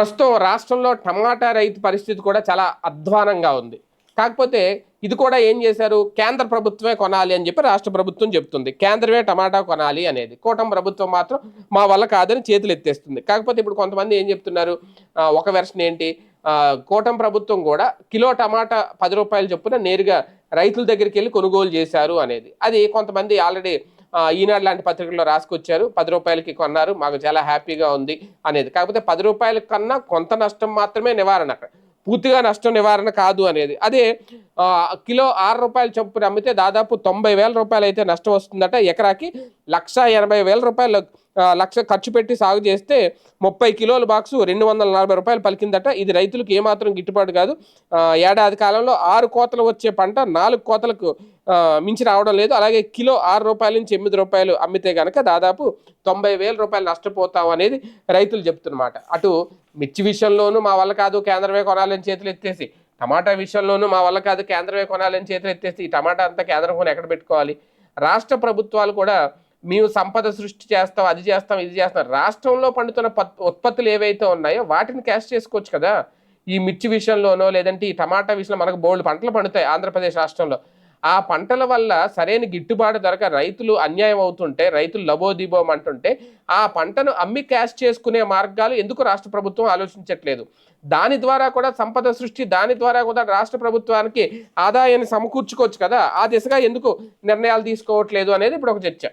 ప్రస్తుతం రాష్ట్రంలో టమాటా రైతు పరిస్థితి కూడా చాలా అధ్వానంగా ఉంది. కాకపోతే ఇది కూడా ఏం చేశారు? కేంద్ర ప్రభుత్వమే కొనాలి అని చెప్పి రాష్ట్ర ప్రభుత్వం చెప్తుంది కేంద్రమే టమాటా కొనాలి అనేది. కూటమి ప్రభుత్వం మాత్రం మా వల్ల కాదని చేతులు ఎత్తేస్తుంది. కాకపోతే ఇప్పుడు కొంతమంది ఏం చెప్తున్నారు? ఒక వెర్షన్ ఏంటి? కూటమి ప్రభుత్వం కూడా కిలో టమాటా పది రూపాయలు చొప్పున నేరుగా రైతుల దగ్గరికి వెళ్ళి కొనుగోలు చేశారు అనేది. అది కొంతమంది ఆల్రెడీ ఈనాడు లాంటి పత్రికల్లో రాసుకొచ్చారు. పది రూపాయలకి కొన్నారు. మాకు చాలా హ్యాపీగా ఉంది అనేది. కాకపోతే పది రూపాయల కన్నా కొంత నష్టం మాత్రమే నివారణ. అక్కడ పూర్తిగా నష్టం నివారణ కాదు అనేది. అదే కిలో ఆరు రూపాయలు చొప్పున అమ్మితే దాదాపు తొంభై వేల రూపాయలు అయితే నష్టం వస్తుందట ఎకరాకి. లక్ష ఎనభై వేల రూపాయలు లక్ష ఖర్చు పెట్టి సాగు చేస్తే ముప్పై కిలోల బాక్సు రెండు వందల నలభై రూపాయలు పలికిందట. ఇది రైతులకు ఏమాత్రం గిట్టుబాటు కాదు. ఏడాది కాలంలో ఆరు కోతలు వచ్చే పంట నాలుగు కోతలకు మించి రావడం లేదు. అలాగే కిలో ఆరు రూపాయల నుంచి ఎనిమిది రూపాయలు అమ్మితే కనుక దాదాపు తొంభై వేల రూపాయలు నష్టపోతాం అనేది రైతులు చెప్తున్నమాట. అటు మిర్చి విషయంలోనూ మా వల్ల కాదు కేంద్రమే కొనాలని చేతులు ఎత్తేసి టమాటా విషయంలోనూ మా వల్ల కాదు కేంద్రమే కొనాలని చేతులు ఎత్తేసి ఈ టమాటా అంతా కేంద్రం కొని ఎక్కడ పెట్టుకోవాలి? రాష్ట్ర ప్రభుత్వాలు కూడా మేము సంపద సృష్టి చేస్తాం అది చేస్తాం ఇది చేస్తాం. రాష్ట్రంలో పండుతున్న పత్- ఉత్పత్తులు ఏవైతే ఉన్నాయో వాటిని క్యాష్ చేసుకోవచ్చు కదా? ఈ మిర్చి విషయంలోనో లేదంటే ఈ టమాటా విషయంలో మనకు బోల్డ్ పంటలు పండుతాయి ఆంధ్రప్రదేశ్ రాష్ట్రంలో. ఆ పంటల వల్ల సరైన గిట్టుబాటు ధరక రైతులు అన్యాయం అవుతుంటే రైతులు లబోదిబోం అంటుంటే ఆ పంటను అమ్మి క్యాష్ చేసుకునే మార్గాలు ఎందుకు రాష్ట్ర ప్రభుత్వం ఆలోచించట్లేదు? దాని ద్వారా కూడా సంపద సృష్టి దాని ద్వారా కూడా రాష్ట్ర ప్రభుత్వానికి ఆదాయాన్ని సమకూర్చుకోవచ్చు కదా? ఆ దిశగా ఎందుకు నిర్ణయాలు తీసుకోవట్లేదు అనేది ఇప్పుడు ఒక చర్చ.